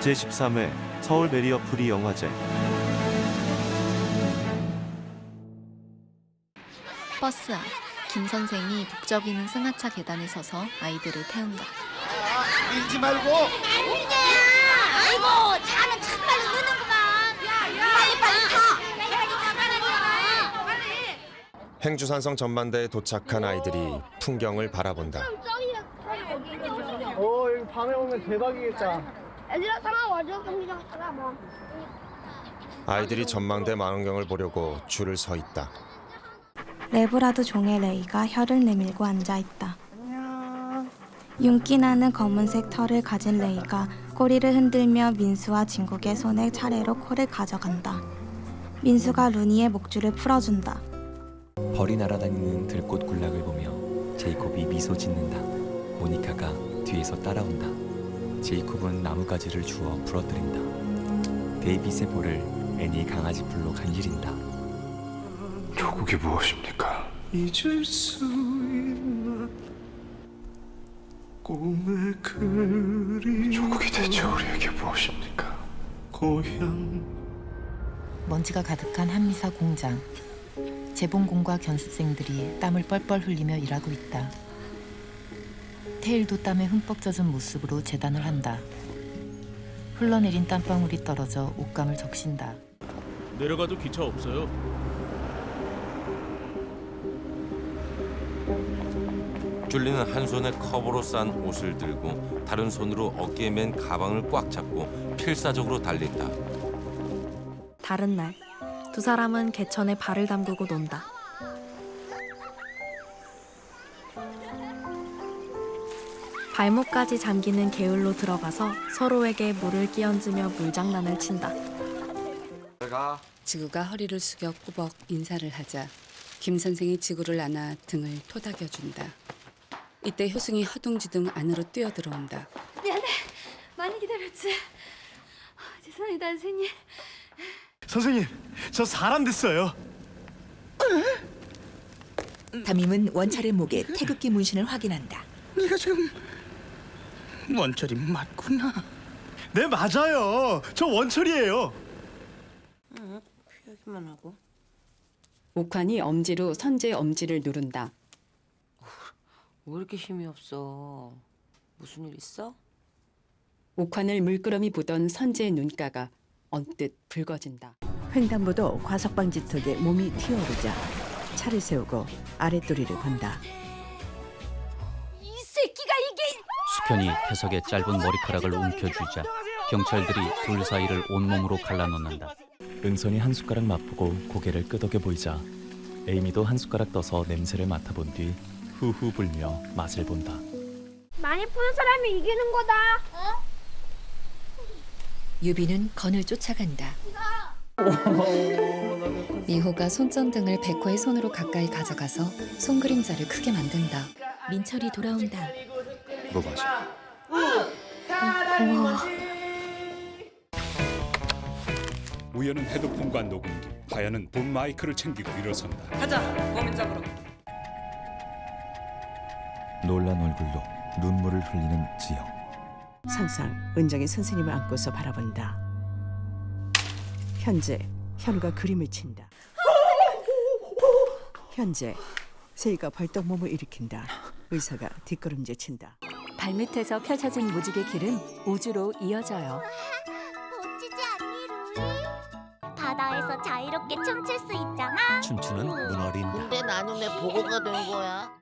제13회 서울 메리어 프리 영화제 버스 안. 김 선생이 북적이는 승하차 계단에 서서 아이들을 태운다. 밀지 말고 아이고 차는 참 빨리 느는구만 빨리 빨리 타 행주산성 전만대에 도착한 아이들이 풍경을 바라본다. 어 여기 밤에 오면 대박이겠다. 경기장 따라와 아이들이 전망대 망원경을 보려고 줄을 서 있다. 레브라드 종의 레이가 혀를 내밀고 앉아 있다. 윤기 나는 검은색 털을 가진 레이가 꼬리를 흔들며 민수와 진국의 손에 차례로 코를 가져간다. 민수가 루니의 목줄을 풀어준다. 벌이 날아다니는 들꽃 군락을 보며 제이콥이 미소 짓는다. 모니카가 뒤에서 따라온다. 제이콥은 나뭇가지를 주워 부러뜨린다. 데이빗의 볼을 애니 강아지 풀로 간지린다. 조국이 무엇입니까? 잊을 수 있나 꿈의 그리 조국이 대체 우리에게 무엇입니까? 고향 먼지가 가득한 한미사 공장. 재봉공과 견습생들이 땀을 뻘뻘 흘리며 일하고 있다. 테일도 땀에 흠뻑 젖은 모습으로 재단을 한다. 흘러내린 땀방울이 떨어져 옷감을 적신다. 내려가도 기차 없어요. 줄리는 한 손에 컵으로 싼 옷을 들고 다른 손으로 어깨에 맨 가방을 꽉 잡고 필사적으로 달린다. 다른 날, 두 사람은 개천에 발을 담그고 논다. 발목까지 잠기는 개울로 들어가서 서로에게 물을 끼얹으며 물장난을 친다. 지구가 허리를 숙여 꾸벅 인사를 하자 김 선생이 지구를 안아 등을 토닥여준다. 이때 효승이 허둥지둥 안으로 뛰어들어온다. 미안해 많이 기다렸지 죄송합니다 선생님 선생님 저 사람 됐어요. 담임은 원철의 목에 태극기 문신을 확인한다. 네가 지금 원철이 맞구나 네 맞아요. 저 원철이에요. 옥환이 엄지로 선재 엄지를 누른다. 왜 이렇게 힘이 없어? 무슨 일 있어? 옥환을 물끄러미 보던 선재의 눈가가 언뜻 붉어진다. 횡단보도 과석방지 턱에 몸이 튀어오르자 차를 세우고 아랫도리를 건다. 수편이 태석의 짧은 머리카락을 움켜쥐자 경찰들이 둘 사이를 온몸으로 갈라놓는다. 은선이 한 숟가락 맛보고 고개를 끄덕여 보이자 에이미도 한 숟가락 떠서 냄새를 맡아본 뒤 후후 불며 맛을 본다. 많이 푸는 사람이 이기는 거다 어? 유비는 건을 쫓아간다. 미호가 손전등을 백호의 손으로 가까이 가져가서 손그림자를 크게 만든다. 민철이 돌아온다. 뭐 마셔? 우연은 헤드폰과 녹음기, 하야는 본 마이크를 챙기고 일어선다. 놀란 얼굴로 눈물을 흘리는 지영. 상상 은정이 선생님을 안고서 바라본다. 현재 현우가 그림을 친다. 현재 세이가 벌떡 몸을 일으킨다. 의사가 뒷걸음질 친다. 발밑에서 펼쳐진 무지개 길은 우주로 이어져요. 멋지지 않니 루이? 바다에서 자유롭게 춤출 수 있잖아 춤추는 문어린다. 근데 나는 왜 보고가 된 거야?